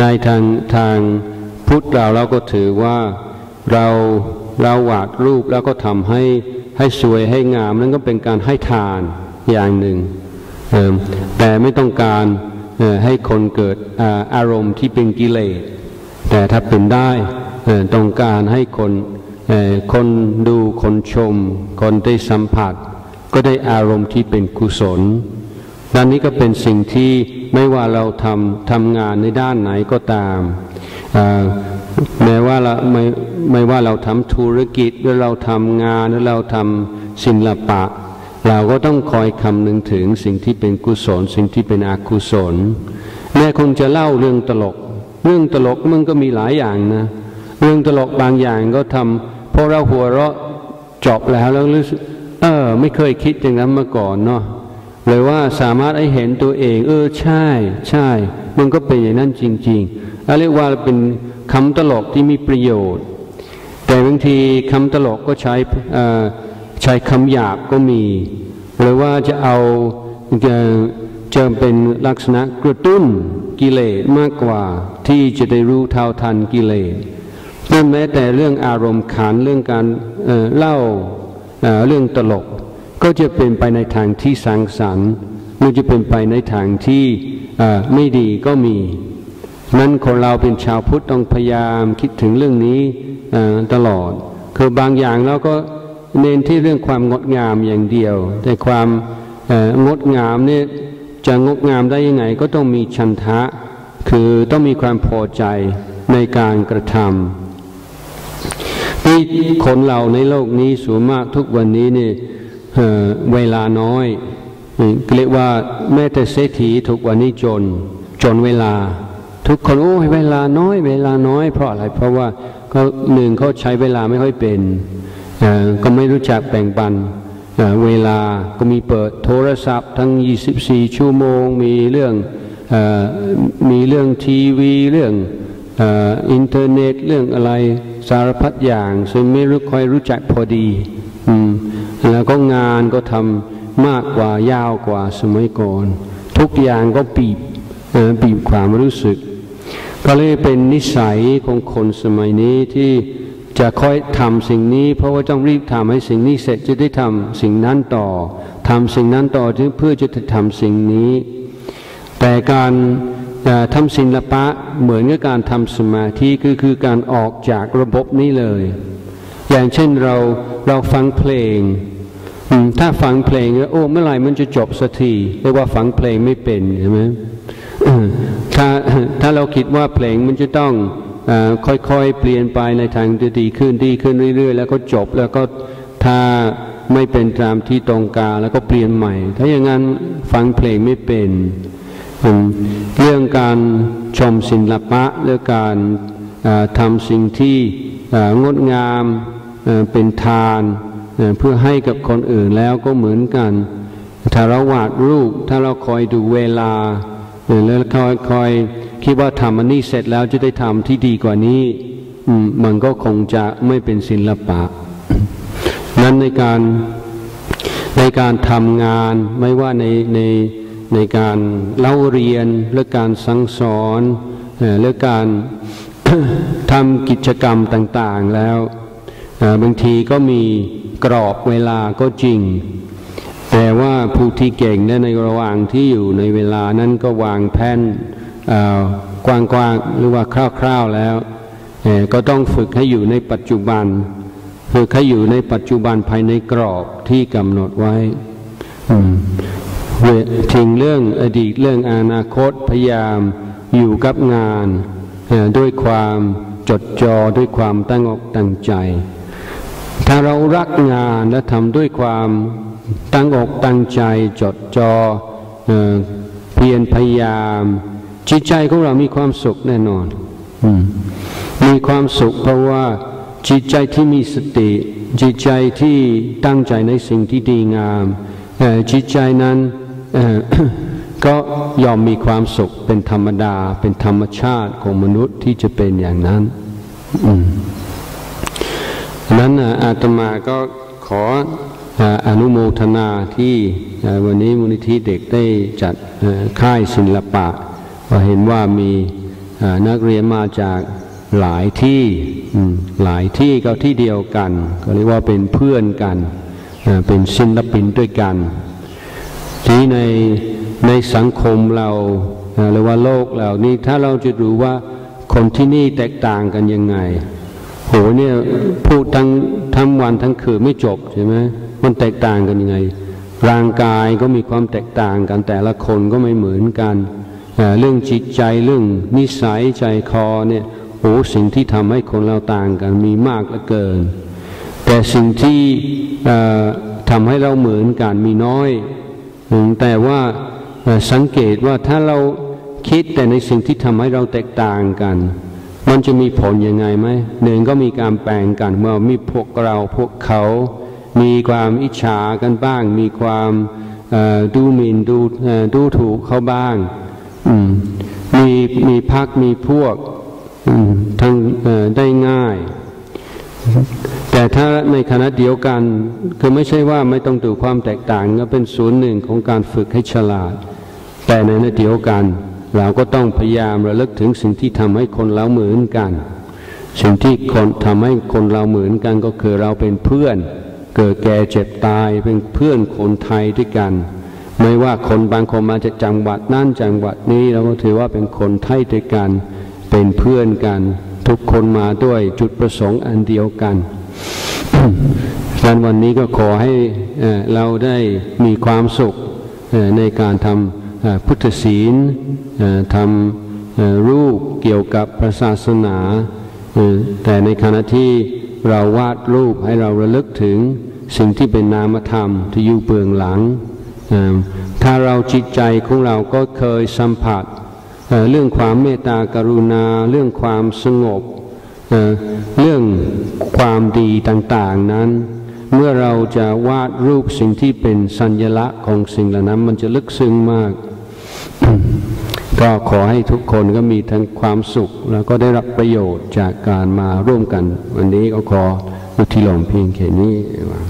ในทางทางพุทธเราเราก็ถือว่าเราเราวาดรูปแล้วก็ทำให้ให้สวยให้งามนั่นก็เป็นการให้ทานอย่างหนึ่งแต่ไม่ต้องการให้คนเกิดอารมณ์ที่เป็นกิเลส แต่ถ้าเป็นได้ต้องการให้คนคนดูคนชม คนได้สัมผัส ก็ได้อารมณ์ที่เป็นกุศล ด้านนี้ก็เป็นสิ่งที่ไม่ว่าเราทำทำงานในด้านไหนก็ตามแม้ว่าเราไม่ไม่ว่าเราทำธุรกิจหรือเราทำงานหรือเราทำศิลปะ เราก็ต้องคอยคำนึงถึงสิ่งที่เป็นกุศล สิ่งที่เป็นอกุศล แม่คงจะเล่าเรื่องตลก เรื่องตลกมันก็มีหลายอย่างนะ เรื่องตลกบางอย่างก็ทำพอเราหัวเราะจบแล้วแล้วรู้สึกเออ ไม่เคยคิดอย่างนั้นมาก่อนเนาะ เลยว่าสามารถให้เห็นตัวเอง เออใช่ ใช่ มันก็เป็นอย่างนั้นจริงๆเรียกว่าเป็นคำตลกที่มีประโยชน์ แต่บางทีคำตลกก็ใช้ใช้คำหยาบก็มี หรือว่าจะเอาจะจะเป็นลักษณะกระตุ้นกิเลสมากกว่าที่จะได้รู้เท่าทันกิเลสนั่นแม้แต่เรื่องอารมณ์ขันเรื่องการเเล่าเเรื่องตลก ก็จะเป็นไปในทางที่สังสรรค์มันจะเป็นไปในทางที่ไม่ดีก็มี นั้นคนเราเป็นชาวพุทธต้องพยายามคิดถึงเรื่องนี้ตลอด คือบางอย่างเราก็เน้นที่เรื่องความงดงามอย่างเดียว แต่ความงดงามเนี่ยจะงดงามได้ยังไง ก็ต้องมีชันทะ คือต้องมีความพอใจในการกระทำที่คนเราในโลกนี้สูงมากทุกวันนี้เนี่ย เวลาน้อยเรียกว่าแม้แต่เศรษฐีทุกวันนี้จน จนเวลา ทุกคนโอ้เวลาน้อย เวลาน้อยเพราะอะไร เพราะว่าก็หนึ่งเขาใช้เวลาไม่ค่อยเป็นก็ไม่รู้จักแบ่งปันเวลาก็มีเปิดโทรศัพท์ทั้ง 24 ชั่วโมง มีเรื่องมีเรื่องทีวี เรื่องอินเทอร์เน็ต เรื่องอะไรสารพัดอย่าง ซึ่งไม่รู้ค่อยรู้จักพอดี แล้วก็งานก็ทำมากกว่ายาวกว่าสมัยก่อน ทุกอย่างก็ปีบบีบความรู้สึก ก็เลยเป็นนิสัยของคนสมัยนี้ที่จะค่อยทำสิ่งนี้ เพราะว่าต้องรีบทำให้สิ่งนี้เสร็จจะได้ทำสิ่งนั้นต่อทำสิ่งนั้นต่อเพื่อจะทำสิ่งนี้ แต่การทำศิลปะเหมือนกับการทำสมาธิคือคือการออกจากระบบนี้เลย อย่างเช่นเรา เราฟังเพลง ถ้าฟังเพลงโอ้เมื่อไหร่มันจะจบสักทีเรียกว่าฟังเพลงไม่เป็นใช่ไหมถ้าถ้าเราคิดว่าเพลงมันจะต้องค่อยๆเปลี่ยนไปในทางที่ดีขึ้นดีขึ้นเรื่อย ๆ แล้วก็จบแล้วก็ถ้าไม่เป็นตามที่ตรงกาแล้วก็เปลี่ยนใหม่ ถ้าอย่างนั้นฟังเพลงไม่เป็นเรื่องการชมศิลปะเรื่องการทำสิ่งที่งดงาม เป็นทานเพื่อให้กับคนอื่นแล้วก็เหมือนกัน ถ้าเราวาดรูป ถ้าเราคอยดูเวลาแล้วคอยคอยคิดว่าทำอันนี้เสร็จแล้วจะได้ทำที่ดีกว่านี้มันก็คงจะไม่เป็นศิลปะ นั้นในการในการทำงานไม่ว่าในในในการเล่าเรียนหรือการสั่งสอนหรือการทำกิจกรรมต่าง ๆแล้ว บางทีก็มีกรอบเวลาก็จริง แต่ว่าผู้ที่เก่งในระหว่างที่อยู่ในเวลานั้นก็วางแผนกว้างๆหรือว่าคร่าวๆแล้วก็ต้องฝึกให้อยู่ในปัจจุบัน ฝึกให้อยู่ในปัจจุบันภายในกรอบที่กำหนดไว้ทิ้งเรื่องอดีตเรื่องอนาคตพยายามอยู่กับงานด้วยความจดจอ่อด้วยความตั้งอกตั้งใจ ถ้าเรารักงานและทำด้วยความตั้งอกตั้งใจจดจอ่อเพียรพยายาม จิตใจของเรามีความสุขแน่นอนมีความสุขเพราะว่าจิตใจที่มีสติ จิตใจที่ตั้งใจในสิ่งที่ดีงามจิตใจนั้นก็ยอมมีความสุขเป็นธรรมดา เป็นธรรมชาติของมนุษย์ที่จะเป็นอย่างนั้น นั้นอาตมาก็ขออนุโมทนาที่วันนี้มูลนิธิเด็กได้จัดค่ายศิลปะก็เห็นว่ามีนักเรียนมาจากหลายที่หลายที่ก็ที่เดียวกัน ก็เรียกว่าเป็นเพื่อนกันเป็นศิลปินด้วยกัน ที่ในในสังคมเราหรือว่าโลกเรานี่ถ้าเราจะรู้ว่าคนที่นี่แตกต่างกันยังไง โหเนี่ยพูดทั้งทั้งวันทั้งคืนไม่จบใช่ไหมมันแตกต่างกันยังไง ร่างกายก็มีความแตกต่างกันแต่ละคนก็ไม่เหมือนกันเรื่องจิตใจเรื่องนิสัยใจคอเนี่ยโอ้สิ่งที่ทำให้คนเราต่างกันมีมากเหลือเกิน แต่สิ่งที่ทำให้เราเหมือนกันมีน้อย แต่ว่าสังเกตว่าถ้าเราคิดแต่ในสิ่งที่ทำให้เราแตกต่างกัน มันจะมีผลยังไงไหมหนึ่งก็มีการแปลงกันเมื่อมีพวกเราพวกเขา มีความอิจฉากันบ้าง มีความดูหมิ่นดูดูถูกเขาบ้างมีมีพักมีพวกทั้งได้ง่าย แต่ถ้าในคณะเดียวกันคือไม่ใช่ว่าไม่ต้องดูความแตกต่างก็เป็นศูนย์หนึ่งของการฝึกให้ฉลาด แต่ในขณะเดียวกัน เราก็ต้องพยายามระลึกถึงสิ่งที่ทำให้คนเราเหมือนกัน สิ่งที่คนทำให้คนเราเหมือนกันก็คือเราเป็นเพื่อน เกิดแก่เจ็บตายเป็นเพื่อนคนไทยด้วยกัน ไม่ว่าคนบางคนมาจากจังหวัดนั่นจังหวัดนี้เราก็ถือว่าเป็นคนไทยด้วยกัน เป็นเพื่อนกัน ทุกคนมาด้วยจุดประสงค์อันเดียวกันดังวันนี้ก็ขอให้เราได้มีความสุขในการทำ พุทธศีลทำรูปเกี่ยวกับพระศาสนา แต่ในขณะที่เราวาดรูปให้เราระลึกถึงสิ่งที่เป็นนามธรรมที่อยู่เบื้องหลัง ถ้าเราจิตใจของเราก็เคยสัมผัสเรื่องความเมตตากรุณา เรื่องความสงบ เรื่องความดีต่างๆนั้น เมื่อเราจะวาดรูปสิ่งที่เป็นสัญลักษณ์ของสิ่งเหล่านั้นมันจะลึกซึ้งมาก ก็ขอให้ทุกคนก็มีทั้งความสุข แล้วก็ได้รับประโยชน์จากการมาร่วมกัน วันนี้ก็ขออุทิศลงเพียงแค่นี้ว่า